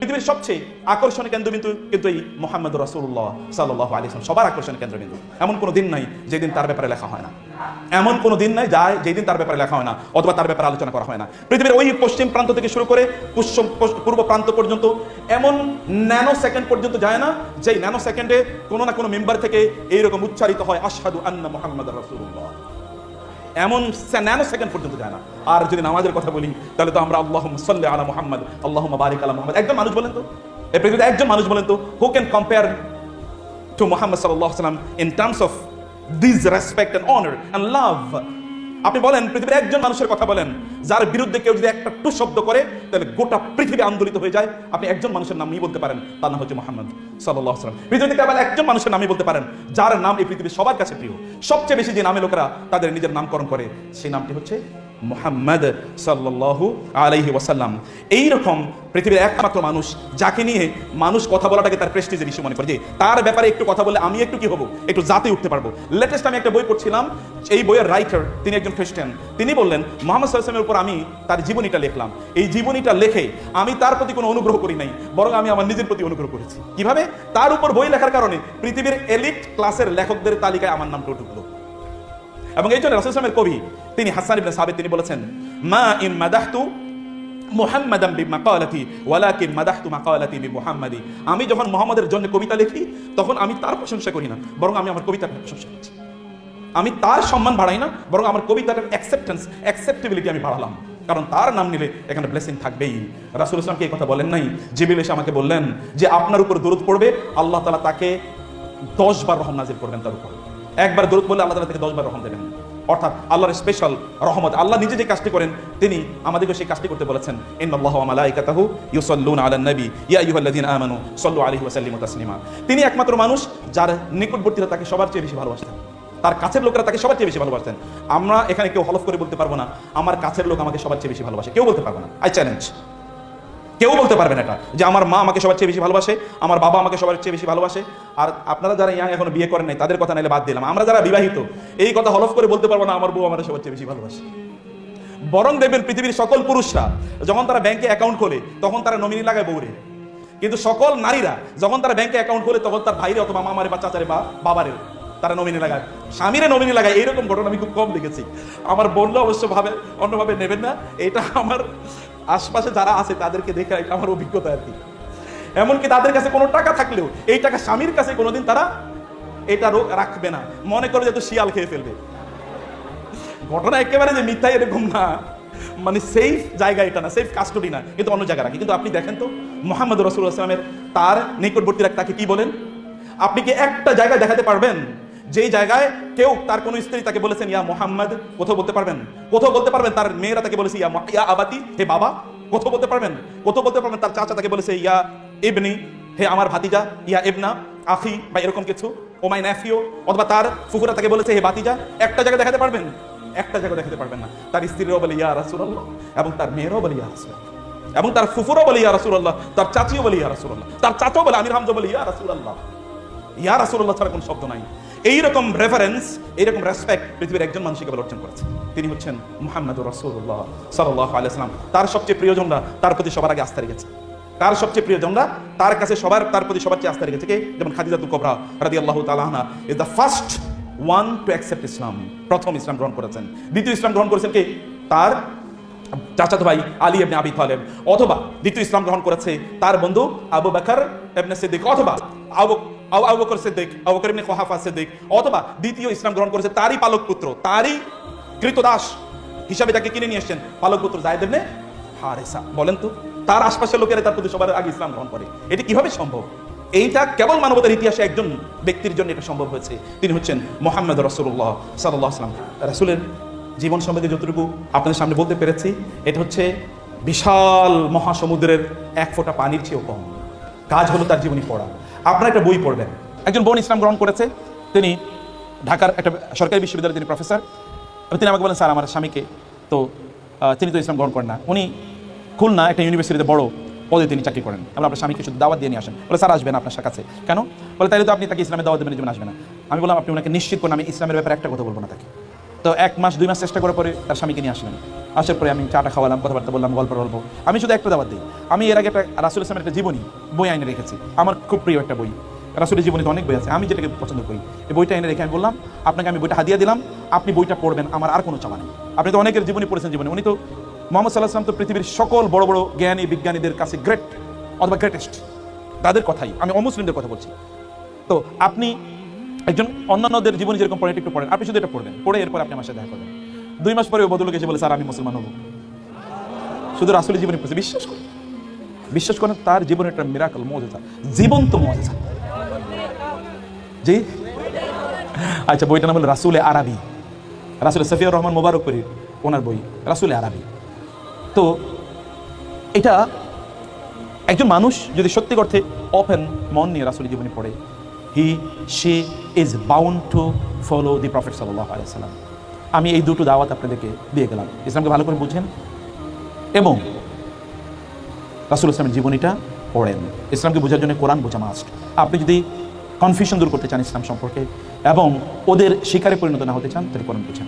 পৃথিবীর সবচেয়ে আকর্ষণীয় কেন্দ্রবিন্দু কিন্তু এই মোহাম্মদ রসুল্লাহ সাল্লাহ আলী ইসলাম সবার আকর্ষণীয় কেন্দ্রবিন্দু। এমন কোনো দিন নাই যেদিন তার ব্যাপারে লেখা হয় না। এমন কোনো দিন নাই যায় যেদিন তার ব্যাপারে লেখা হয় না, অথবা তার ব্যাপারে আলোচনা করা হয় না। পৃথিবীর ওই পশ্চিম প্রান্ত থেকে শুরু করে পশ্চিম পূর্ব প্রান্ত পর্যন্ত এমন ন্যানো সেকেন্ড পর্যন্ত যায় না যেই ন্যানো সেকেন্ডে কোনো না কোনো মেম্বার থেকে এইরকম উচ্চারিত হয়, আশহাদু আন্না মোহাম্মদ রসুল্লাহ এমন ন্যানো সেকেন্ড পর্যন্ত যায় না। আর যদি নামাজের কথা বলি, তাহলে তো আমরা আল্লাহ সাল্লি আলা মোহাম্মদ আল্লাহ বারিক আলা মোহাম্মদ। একজন মানুষ বলেন তো? এই পৃথিবীতে একজন মানুষ বলেন তো? Who can compare to Mohammad সাল্লাহ সাল্লাম in terms of this respect and honour and love আপনি বলেন, পৃথিবীর একজন মানুষের কথা বলেন, যার বিরুদ্ধে কেউ যদি একটা টু শব্দ করে, তাহলে গোটা পৃথিবী আন্দোলিত হয়ে যায়। আপনি একজন মানুষের নাম নিয়ে বলতে পারেন, তার নাম হচ্ছে মোহাম্মদ সাল্লাহ সাল্লাম পৃথিবীতে কেবল একজন মানুষের নামই বলতে পারেন, যার নাম এই পৃথিবীর সবার কাছে প্রিয়। সবচেয়ে বেশি যে নামে লোকেরা তাদের নিজের নামকরণ করে সেই নামটি হচ্ছে মোহাম্মদ সাল্লাল্লাহু আলাইহি ওয়াসাল্লাম। এইরকম পৃথিবীর একমাত্র মানুষ যাকে নিয়ে মানুষ কথা বলাটাকে তার প্রেস্টিজের ইস্যু মনে করে। যে তার ব্যাপারে একটু কথা বলে আমি একটু কি হব? একটু জাতে উঠতে পারব। লেটেস্ট আমি একটা বই পড়ছিলাম, এই বইয়ের রাইটার তিনি একজন খ্রিস্টান। তিনি বললেন, মোহাম্মদ সাল্লামের উপর আমি তার জীবনীটা লিখলাম। এই জীবনীটা লেখে আমি তার প্রতি কোনো অনুগ্রহ করি নাই, বরং আমি আমার নিজের প্রতি অনুগ্রহ করেছি। কীভাবে? তার উপর বই লেখার কারণে পৃথিবীর এলিট ক্লাসের লেখকদের তালিকায় আমার নামটা ঢুকলো। এবং এই জন্য রাসুল ইসলামের কবি তিনি হাসান ইবনে সাবিত তিনি বলেছেন, মা ইন মাদাহতু মুহাম্মাদান বি মাকালাতি ওয়ালাকিন মাদাহতু মাকালাতি বি মুহাম্মাদি আমি যখন মুহাম্মাদের জন্য কবিতা লিখি, তখন আমি তার প্রশংসা করি না, বরং আমি আমার কবিতার প্রশংসা করছি। আমি তার সম্মান বাড়াই না, বরং আমার কবিতাটার অ্যাকসেপ্টেন্স অ্যাকসেপ্টেবিলিটি আমি বাড়ালাম। কারণ তার নাম নিলে এখানে ব্লেসিং থাকবেই। রাসুল ইসলামকে এই কথা বলেন নাই? জিবিল এসে আমাকে বললেন যে, আপনার উপর দূরত পড়বে, আল্লাহ তালা তাকে দশ বার রহম নাজির করবেন তার উপর। একবার দূরত বললে আল্লাহ তালা থেকে দশ বার রহম দেবেন। অর্থাৎ আল্লাহর স্পেশাল রহমত। আল্লাহ নিজে যে কাজটি করেন, তিনি আমাদেরকে সেই কাজটি করতে বলেছেন। ইন্নাল্লাহু আলান নবী। ইয়া আইয়ুহাল্লাযীনা আমানু সাল্লু আলাইহি ওয়া সাল্লিমু তাসলিমা। তিনি একমাত্র মানুষ যার নিকটবর্তীরা তাকে সবার চেয়ে বেশি ভালোবাসতেন। তার কাছের লোকেরা তাকে সবার চেয়ে বেশি ভালোবাসতেন। আমরা এখানে কেউ হলফ করে বলতে পারব না। আমার কাছের লোক আমাকে সবার চেয়ে বেশি ভালোবাসে। কেউ বলতে পারব না। আই চ্যালেঞ্জ কেউ বলতে পারবেন এটা, যে আমার মা আমাকে সবার চেয়ে বেশি ভালোবাসে, আমার বাবা আমাকে সবার চেয়ে বেশি ভালোবাসে। আর আপনারা যারা ইয়াং এখনও বিয়ে করেন নাই, তাদের কথা নাইলে বাদ দিলাম। আমরা যারা বিবাহিত, এই কথা হলফ করে বলতে পারব না, আমার বউ আমার সবার চেয়ে বেশি ভালোবাসে। বরং দেখবেন পৃথিবীর সকল পুরুষরা, যখন তারা ব্যাংকে অ্যাকাউন্ট খোলে, তখন তারা নমিনি লাগায় বউরে। কিন্তু সকল নারীরা, যখন তারা ব্যাংকে অ্যাকাউন্ট খোলে, তখন তার ভাইরে অথবা মামারে বা চাচারে বা বাবারে তারা নমিনি লাগায়। স্বামীরে নমিনি লাগায়, এইরকম ঘটনা আমি খুব কম দেখেছি। আমার বললে অবশ্য ভাবে, অন্যভাবে নেবেন না। এটা আমার আশপাশে যারা আছে, তাদেরকে দেখে এটা আমার অভিজ্ঞতা আর কি। এমনকি তাদের কাছে কোনো টাকা থাকলেও, এই টাকা স্বামীর কাছে কোনোদিন তারা এটা রাখবে না। মনে করে যে তো শিয়াল খেয়ে ফেলবে। ঘটনা একেবারে যে মিথ্যা এরকম না। মানে সেফ জায়গা এটা না সেফ কাস্টডি না, কিন্তু অন্য জায়গা রাখে। কিন্তু আপনি দেখেন তো, মোহাম্মদ রসুল আসলামের তার নিকটবর্তী তাকে কি বলেন? আপনি কি একটা জায়গায় দেখাতে পারবেন? যেই জায়গায় কেউ তার কোনো স্ত্রী তাকে বলেছেন, ইয়া মোহাম্মদ কোথাও বলতে পারবেন? কোথাও বলতে পারবেন, তার মেয়েরা তাকে বলেছে, ইয়া ইয়া আবাতি হে বাবা কোথাও বলতে পারবেন? কোথাও বলতে পারবেন, তার চাচা তাকে বলেছে, ইয়া ইবনি হে আমার ভাতিজা ইয়া ইবনা আফি বা এরকম কিছু, ও মাই ন্যাফিও অথবা তার ফুকুরা তাকে বলেছে, হে বাতিজা একটা জায়গায় দেখাতে পারবেন? একটা জায়গায় দেখাতে পারবেন না। তার স্ত্রীরও বলে, ইয়া রাসূলুল্লাহ এবং তার মেয়েরও বলে, ইয়া রাসূলুল্লাহ এবং তার ফুফুরও বলে, ইয়া রাসূলুল্লাহ তার চাচিও বলে, ইয়া রাসূলুল্লাহ তার চাচাও বলে, আমির হামজা বলে, ইয়া রাসূলুল্লাহ ইয়া রাসূলুল্লাহ ছাড়া কোনো শব্দ নাই। এইরকম রেফারেন্স এইরকম রেসপেক্ট পৃথিবীর একজন মানুষ কেবল অর্জন করেছে। তিনি হচ্ছেন মুহাম্মদুর রাসূলুল্লাহ সাল্লাল্লাহু আলাইহি সাল্লাম। তার সবচেয়ে প্রিয়জনরা তার প্রতি সবার আগে আস্থা রেখেছে। তার সবচেয়ে প্রিয়জনরা তার কাছে সবার, তার প্রতি সবার চেয়ে আস্থা রেখেছে কে? যেমন খাদিজাতুল কোবরা রাদিয়াল্লাহু তাআলা আনহা is the first one to accept Islam প্রথম ইসলাম গ্রহণ করেছেন। দ্বিতীয় ইসলাম গ্রহণ করেছেন কে? তার চাচাতো ভাই আলী ইবনে আবি তালেব, অথবা দ্বিতীয় ইসলাম গ্রহণ করেছে তার বন্ধু আবু বকর ইবনে সিদ্দিক, অথবা আবু আবু বকর সিদ্দিক, আবু বকর ইবনে সিদ্দিক, অথবা দ্বিতীয় ইসলাম গ্রহণ করেছে তারই পালক পুত্র, তারই কৃতদাস হিসাবে তাকে কিনে নিয়ে এসেছেন পালক পুত্র জায়েদ ইবনে হারেসা। বলেন তো, তার আশপাশের লোকেরা তার প্রতি সবার আগে ইসলাম গ্রহণ করে। এটি কীভাবে সম্ভব? এইটা কেবল মানবতার ইতিহাসে একজন ব্যক্তির জন্য এটা সম্ভব হয়েছে। তিনি হচ্ছেন মোহাম্মদ রসুল্লাহ সাল্লাহ আসলাম রাসুলের জীবন সম্বন্ধে যতটুকু আপনাদের সামনে বলতে পেরেছি, এটা হচ্ছে বিশাল মহাসমুদ্রের এক ফোঁটা পানির চেয়েও কম। কাজ হলো তার জীবনী পড়া। আপনারা একটা বই পড়বেন। একজন বোন ইসলাম গ্রহণ করেছে। তিনি ঢাকার একটা সরকারি বিশ্ববিদ্যালয়ে তিনি প্রফেসর। তিনি আমাকে বলেন, স্যার, আমার স্বামীকে তো তিনি তো ইসলাম গ্রহণ করেন না। উনি খুলনা একটা ইউনিভার্সিটিতে বড় পদে তিনি চাকরি করেন। আমরা আপনার স্বামীকে শুধু দাওয়াত দিয়ে নিয়ে আসেন। বলে, স্যার, আসবেন আপনার কাছে। কেন? বলে, তাইলে তো আপনি তাকে ইসলামের দাওয়াত দেবেন জন্য আসবে না। আমি বললাম, আপনি ওনাকে নিশ্চিত করুন, আমি ইসলামের ব্যাপারে একটা কথা বলব না তাকে। তো এক মাস, দুই মাস চেষ্টা করার পরে তার স্বামীকে নিয়ে আসলেন। আসার পরে আমি চাটা খাওয়ালাম, কথাবার্তা বললাম, গল্প গল্প আমি শুধু একটা দাবাত দিই। আমি এর আগে একটা রাসুল ইসলামের একটা জীবনী, বই আইনে রেখেছি। আমার খুব প্রিয় একটা বই। রাসুলের জীবনীতে অনেক বই আছে। আমি যেটাকে পছন্দ করি, এই বইটা এনে রেখে আমি বললাম, আপনাকে আমি বইটা হাদিয়া দিলাম। আপনি বইটা পড়বেন, আমার আর কোনো চাওয়া নেই। আপনি তো অনেকের জীবনী পড়েছেন জীবনে। উনি তো মোহাম্মদ সাল্লাহ আসলাম তো পৃথিবীর সকল বড় বড় জ্ঞানী, বিজ্ঞানীদের কাছে গ্রেট অথবা গ্রেটেস্ট তাদের কথাই। আমি অমুসলিমদের কথা বলছি। তো আপনি একজন অন্যান্যদের জীবনে যেরকম পড়েন একটু পড়েন আপনি শুধু এটা পড়বেন। পড়ে এরপর আপনি আমার সাথে দেখা করবেন। দুই মাস পরে ওই বদলকে এসে বলে, স্যার, আমি মুসলমান হব। শুধু রাসুলের জীবনে পড়েছে। বিশ্বাস করেন। বিশ্বাস করেন, তার জীবনে একটা মিরাকল মজেজা জীবন্ত মজেজা জি? আচ্ছা বইটার নাম হলো রাসুলে আরবি। রাসুল সফিয়া রহমান মোবারক করির ওনার বই, রাসুলে আরবি। তো এটা একজন মানুষ যদি সত্যি অর্থে ওপেন মন নিয়ে রাসুল জীবনী পড়ে he, she is bound to follow the prophet আলাইসাল্লাম আমি এই দুটো দাওয়াত আপনাদেরকে দিয়ে গেলাম। ইসলামকে ভালো করে বুঝেন এবং রাসুল ইসলামের জীবনীটা পড়েন। ইসলামকে বোঝার জন্য কোরআন বোঝা মাস্ট আপনি যদি কনফিউশন দূর করতে চান ইসলাম সম্পর্কে এবং ওদের শিকারে পরিণত না হতে চান, তাহলে কোরআন বুঝেন।